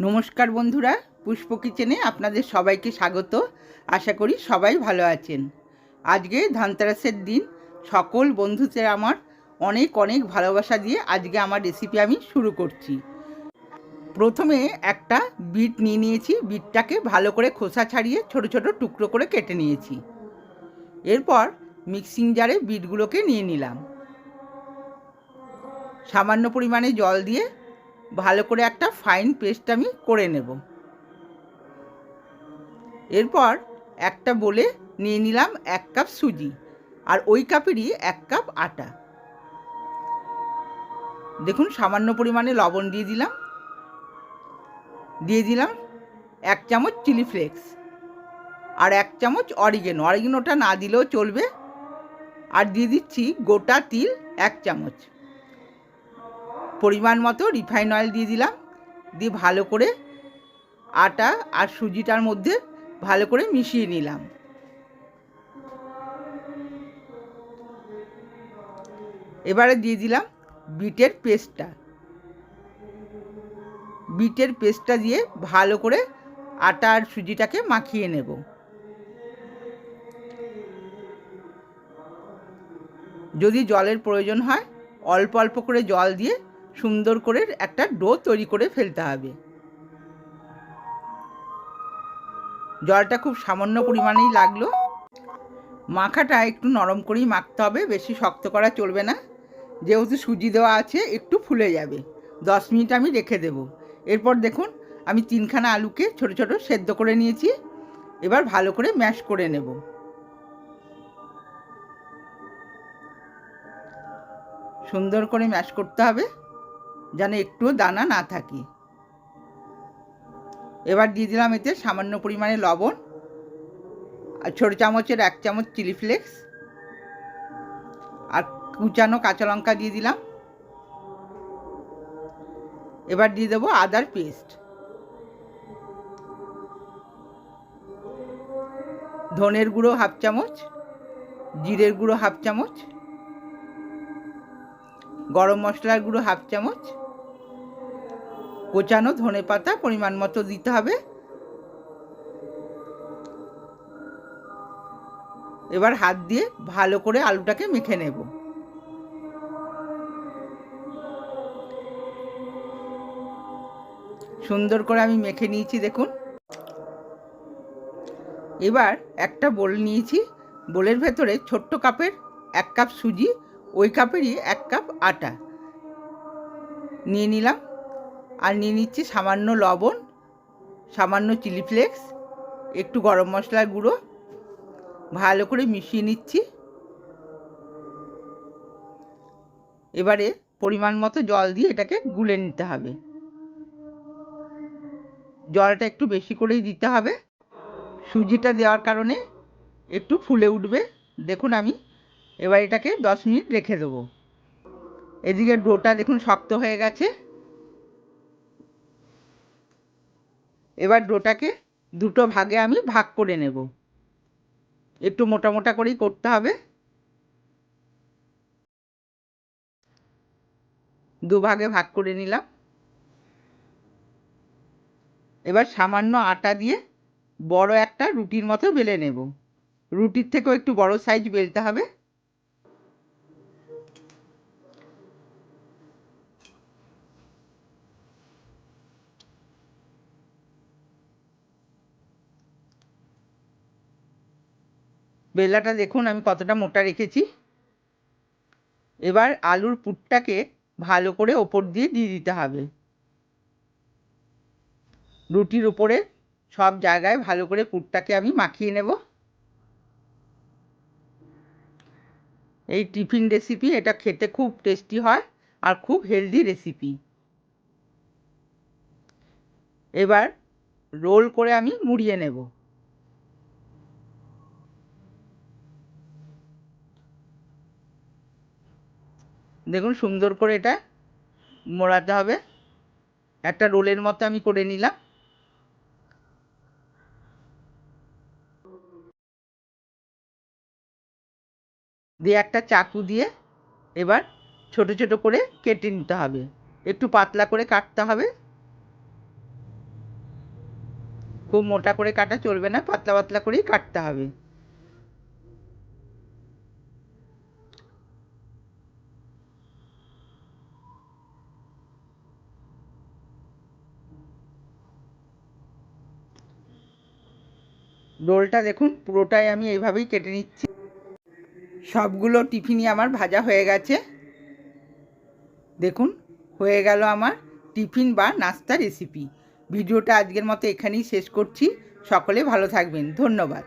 নমস্কার বন্ধুরা, পুষ্প কিচেনে আপনাদের সবাইকে স্বাগত। আশা করি সবাই ভালো আছেন। আজকে ধানতেরাসের দিন, সকল বন্ধুদের আমার অনেক অনেক ভালোবাসা দিয়ে আজকে আমার রেসিপি আমি শুরু করছি। প্রথমে একটা বিট নিয়ে নিয়েছি, বিটটাকে ভালো করে খোসা ছাড়িয়ে ছোট ছোট টুকরো করে কেটে নিয়েছি। এরপর মিক্সিং জারে বিটগুলোকে নিয়ে নিলাম। সামান্য পরিমাণে জল দিয়ে ভালো করে একটা ফাইন পেস্ট আমি করে নেব। এরপর একটা বলে নিয়ে নিলাম এক কাপ সুজি, আর ওই কাপেরই এক কাপ আটা। দেখুন, সামান্য পরিমাণে লবণ দিয়ে দিলাম। দিয়ে দিলাম এক চামচ চিলি ফ্লেক্স আর এক চামচ অরিগেনো অরিগেনোটা না দিলেও চলবে। আর দিয়ে দিচ্ছি গোটা তিল এক চামচ। পরিমাণ মতো রিফাইন অয়েল দিয়ে দিলাম। দিয়ে ভালো করে আটা আর সুজিটার মধ্যে ভালো করে মিশিয়ে নিলাম। এবারে দিয়ে দিলাম বিটের পেস্টটা। বিটের পেস্টটা দিয়ে ভালো করে আটা আর সুজিটাকে মাখিয়ে নেব। যদি জলের প্রয়োজন হয়, অল্প অল্প করে জল দিয়ে সুন্দর করে একটা ডো তৈরি করে ফেলতে হবে। জলটা খুব সামান্য পরিমাণেই লাগল। মাখাটা একটু নরম করেই মাখতে হবে, বেশি শক্ত করা চলবে না। যেহেতু সুজি দেওয়া আছে, একটু ফুলে যাবে। দশ মিনিট আমি রেখে দেব। এরপর দেখুন, আমি তিনখানা আলুকে ছোট ছোট সেদ্ধ করে নিয়েছি। এবার ভালো করে ম্যাশ করে নেব। সুন্দর করে ম্যাশ করতে হবে। যেন একটু দানা না থাকে। এবার দিয়ে দিলাম এতে সামান্য পরিমাণে লবণ, আর ছোটো চামচের এক চামচ চিলি ফ্লেক্স, আর কুচানো কাঁচা লঙ্কা দিয়ে দিলাম। এবার দিয়ে দেবো আদার পেস্ট। ধনের গুঁড়ো হাফ চামচ, জিরের গুঁড়ো হাফ চামচ, গরম মশলার গুঁড়ো হাফ চামচ কোচানো ধনে পাতা পরিমাণ মতো দিতে হবে। এবার হাত দিয়ে ভালো করে আলুটাকে মেখে নেব। সুন্দর করে আমি মেখে নিয়েছি, দেখুন। এবার একটা বোল নিয়েছি। বোলের ভেতরে ছোট্ট কাপের এক কাপ সুজি, ওই কাপেরই এক কাপ আটা। নিয়ে নিলাম। আর নিয়ে নিচ্ছি সামান্য লবণ, সামান্য চিলি ফ্লেক্স, একটু গরম মশলার গুঁড়ো, ভালো করে মিশিয়ে নিচ্ছি। এবারে পরিমাণ মতো জল দিয়ে এটাকে গুলে নিতে হবে। জলটা একটু বেশি করেই দিতে হবে। সুজিটা দেওয়ার কারণে একটু ফুলে উঠবে। দেখুন আমি এবার এটাকে দশ মিনিট রেখে দেবো। এদিকে ডোটা দেখুন শক্ত হয়ে গেছে। এবার ডোটাকে দুটো ভাগে আমি ভাগ করে নেব। একটু মোটা মোটা করেই করতে হবে। দু ভাগে ভাগ করে নিলাম। এবার সামান্য আটা দিয়ে বড় একটা রুটির মতো বেলে নেব। রুটির থেকেও একটু বড় সাইজ বেলতে হবে। বেলাটা দেখুন, আমি কতটা মোটা রেখেছি। এবার আলুর পুরটাকে ভালো করে ওপর দিয়ে দিয়ে দিতে হবে। রুটির উপরে সব জায়গায় ভালো করে পুরটাকে আমি মাখিয়ে নেব। এই টিফিন রেসিপি, এটা খেতে খুব টেস্টি হয় আর খুব হেলদি রেসিপি। এবার রোল করে আমি মুড়িয়ে নেব। দেখুন সুন্দর করে এটা মোড়াতে হবে। একটা রোলের মতো আমি করে নিলাম। দিয়ে একটা চাকু দিয়ে এবার ছোট ছোট করে কেটে নিতে হবে। একটু পাতলা করে কাটতে হবে। খুব মোটা করে কাটা চলবে না, পাতলা পাতলা করেই কাটতে হবে। রোলটা দেখুন, পুরোটাই আমি এইভাবেই কেটে নিচ্ছি। সবগুলো টিফিনই আমার ভাজা হয়ে গেছে। দেখুন, হয়ে গেল আমার টিফিন বা নাস্তা রেসিপি ভিডিওটা আজকের মতো এখানেই শেষ করছি। সকলে ভালো থাকবেন। ধন্যবাদ।